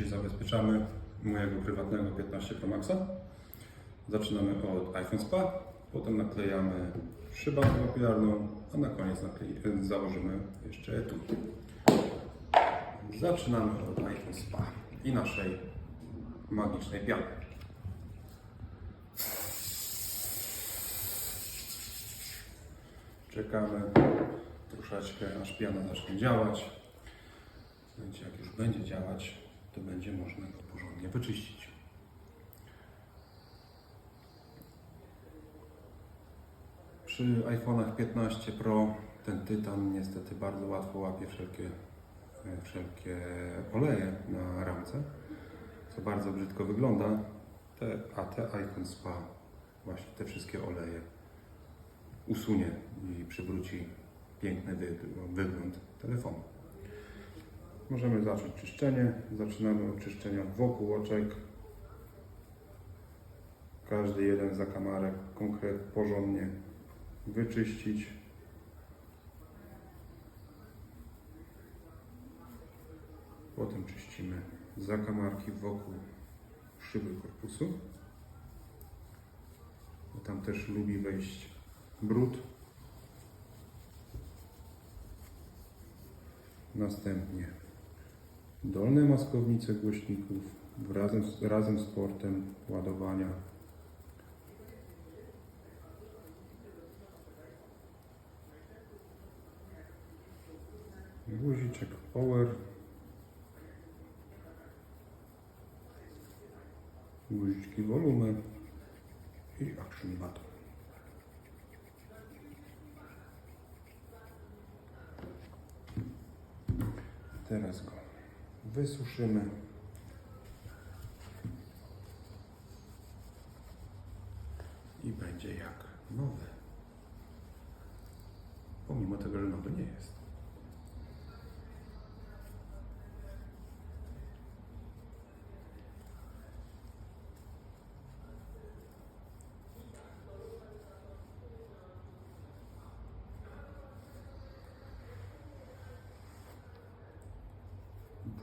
Dzisiaj zabezpieczamy mojego prywatnego 15 Pro Maxa. Zaczynamy od iPhone Spa, potem naklejamy szybę papilarną, a na koniec naklei, e, założymy jeszcze etui. Zaczynamy od iPhone Spa i naszej magicznej piany. Czekamy troszeczkę, aż piana zacznie działać. Słuchajcie, jak już będzie działać, to będzie można go porządnie wyczyścić. Przy iPhone'ach 15 Pro ten tytan niestety bardzo łatwo łapie wszelkie, e, wszelkie oleje na ramce, co bardzo brzydko wygląda. Te, a te iPhone Spa właśnie te wszystkie oleje usunie i przywróci piękny wy- wygląd telefonu. Możemy zacząć czyszczenie. Zaczynamy od czyszczenia wokół oczek. Każdy jeden zakamarek konkret porządnie wyczyścić. Potem czyścimy zakamarki wokół szyby korpusu. Tam też lubi wejść brud. Następnie dolne maskownice głośników razem razem z portem ładowania. Guziczek power. Guziczki volume i action button. Teraz go wysuszymy. I będzie jak nowy. Pomimo tego, że nowy nie jest.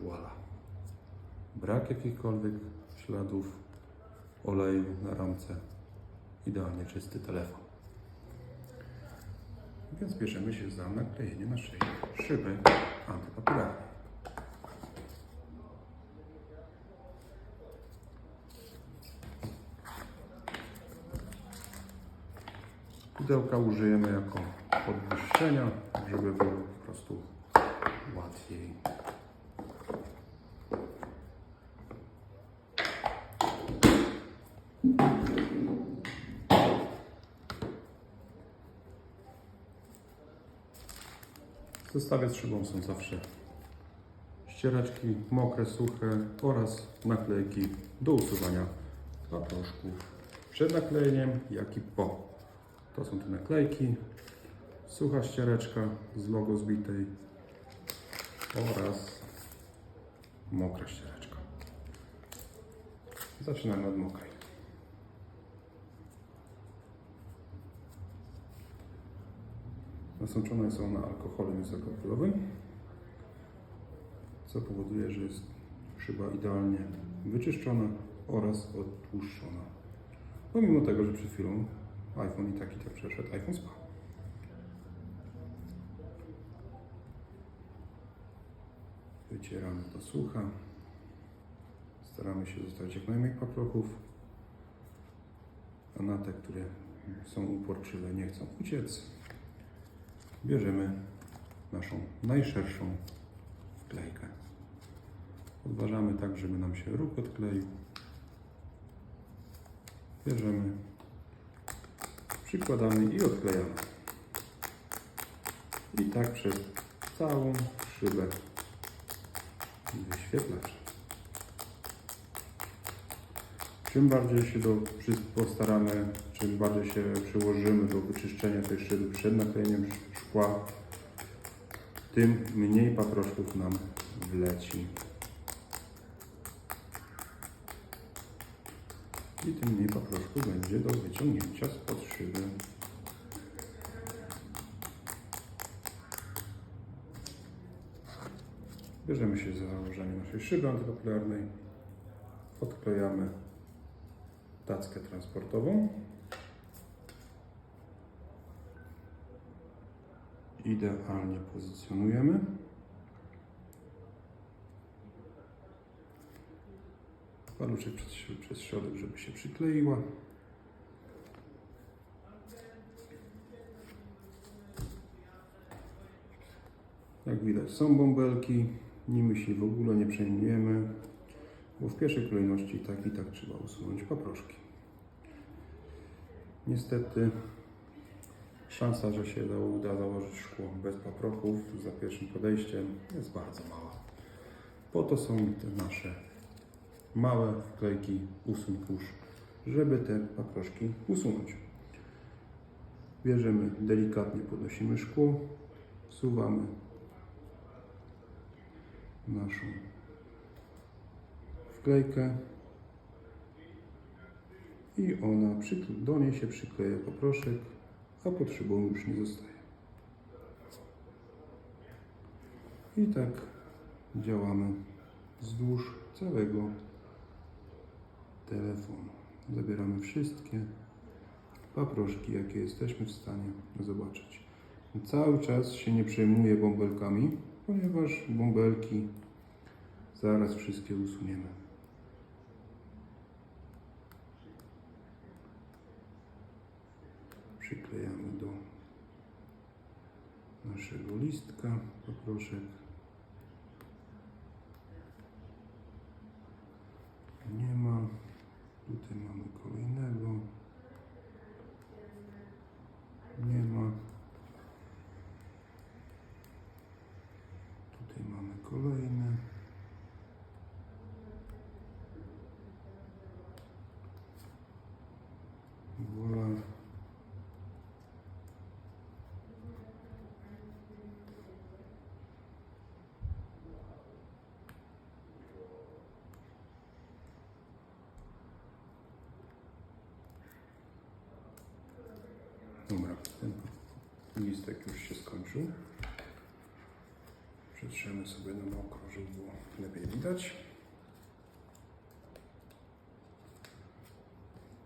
Voila. Brak jakichkolwiek śladów oleju na ramce. Idealnie czysty telefon. Więc bierzemy się za naklejenie naszej szyby antypapilarnej. Pudełka użyjemy jako podwyższenia, żeby było po prostu łatwiej W zestawie z szybą są zawsze ścieraczki mokre, suche oraz naklejki do usuwania paproszków przed naklejeniem, jak i po. To są te naklejki, sucha ściereczka z logo zbitej oraz mokra ściereczka. Zaczynamy od mokrej. Nasączone są na alkoholem izopropylowym, co powoduje, że jest szyba idealnie wyczyszczona oraz odtłuszczona. Pomimo tego, że przed chwilą iPhone i tak i tak przeszedł iPhone Spa. Wycieramy do sucha. Staramy się zostawić jak najmniej paprochów, a na te, które są uporczywe, nie chcą uciec, bierzemy naszą najszerszą wklejkę. Odważamy tak, żeby nam się róg odkleił. Bierzemy, przykładamy i odklejamy. I tak przez całą szybę wyświetlacza. Czym bardziej się do, postaramy, czym bardziej się przyłożymy do wyczyszczenia tej szyby przed naklejeniem szkła, tym mniej paproszków nam wleci. I tym mniej paproszku będzie do wyciągnięcia spod szyby. Bierzemy się za założenie naszej szyby antypopularnej. Odklejamy tackę transportową. Idealnie pozycjonujemy. Paluszek przez, przez środek, żeby się przykleiła. Jak widać są bąbelki, nimi się w ogóle nie przejmujemy, bo w pierwszej kolejności tak i tak trzeba usunąć paproszki. Niestety szansa, że się da- uda założyć szkło bez paprochów za pierwszym podejściem jest bardzo mała. Po to są te nasze małe wklejki usuń kurz, żeby te paproszki usunąć. Bierzemy, delikatnie podnosimy szkło, wsuwamy naszą wklejkę i ona do niej się przykleja poproszek, a pod szybą już nie zostaje. I tak działamy wzdłuż całego telefonu. Zabieramy wszystkie paproszki, jakie jesteśmy w stanie zobaczyć. Cały czas się nie przejmuję bąbelkami, ponieważ bąbelki zaraz wszystkie usuniemy. Przyklejamy do naszego listka paproszek. Nie ma. Tutaj mamy kolejnego. Nie ma. Tutaj mamy kolejny. Voilà. Dobra, ten listek już się skończył. Przetrzemy sobie na mokro, żeby było lepiej widać.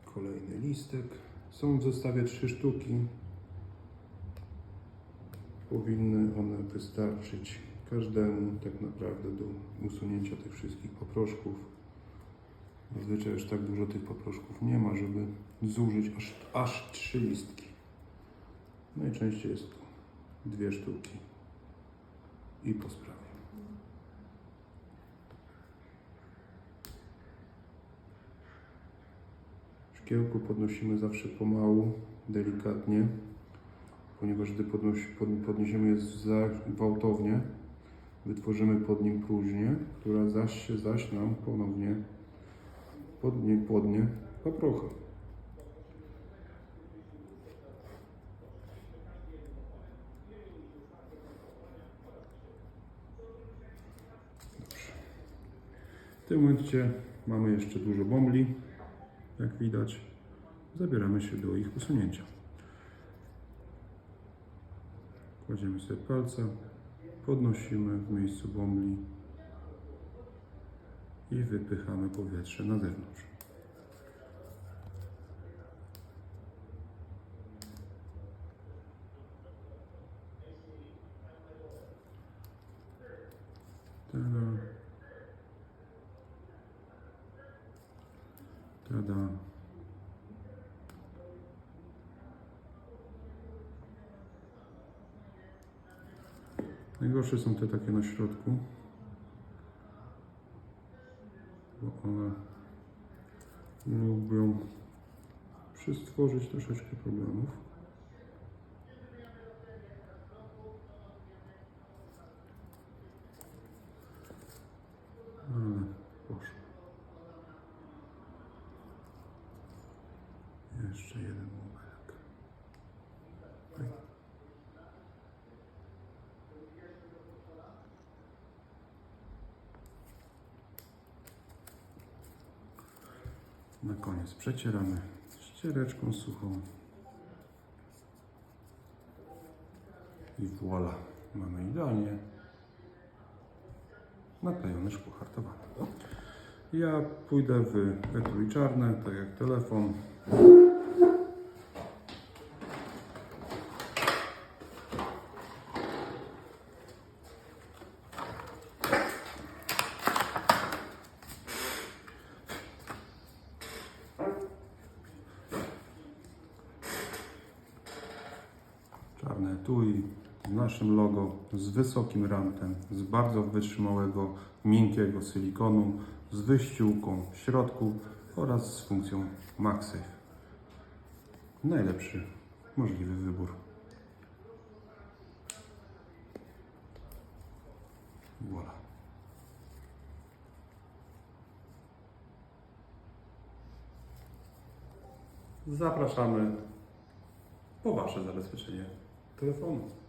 Kolejny listek. Są w zestawie trzy sztuki. Powinny one wystarczyć każdemu tak naprawdę do usunięcia tych wszystkich poproszków. Zazwyczaj już tak dużo tych poproszków nie ma, żeby zużyć aż, aż trzy listki. Najczęściej jest dwie sztuki i po sprawie. Szkiełko podnosimy zawsze pomału, delikatnie, ponieważ gdy podnosi, pod, podniesiemy je za gwałtownie, wytworzymy pod nim próżnię, która zaś się zaś nam ponownie podnie, podnie paprochę. W tym momencie mamy jeszcze dużo bombli, jak widać. Zabieramy się do ich usunięcia. Kładziemy sobie palca, podnosimy w miejscu bombli i wypychamy powietrze na zewnątrz. Tada. Najgorsze są te takie na środku, bo one lubią przystworzyć troszeczkę problemów. Jeszcze jeden bąbelek. Oj. Na koniec przecieramy ściereczką suchą. I voilà, mamy idealnie naklejone szkło hartowane. Ja pójdę w etui czarne, tak jak telefon. Etui z naszym logo, z wysokim rantem, z bardzo wytrzymałego, miękkiego silikonu, z wyściółką w środku oraz z funkcją MagSafe. Najlepszy możliwy wybór. Voilà. Zapraszamy po Wasze zabezpieczenie telefonu.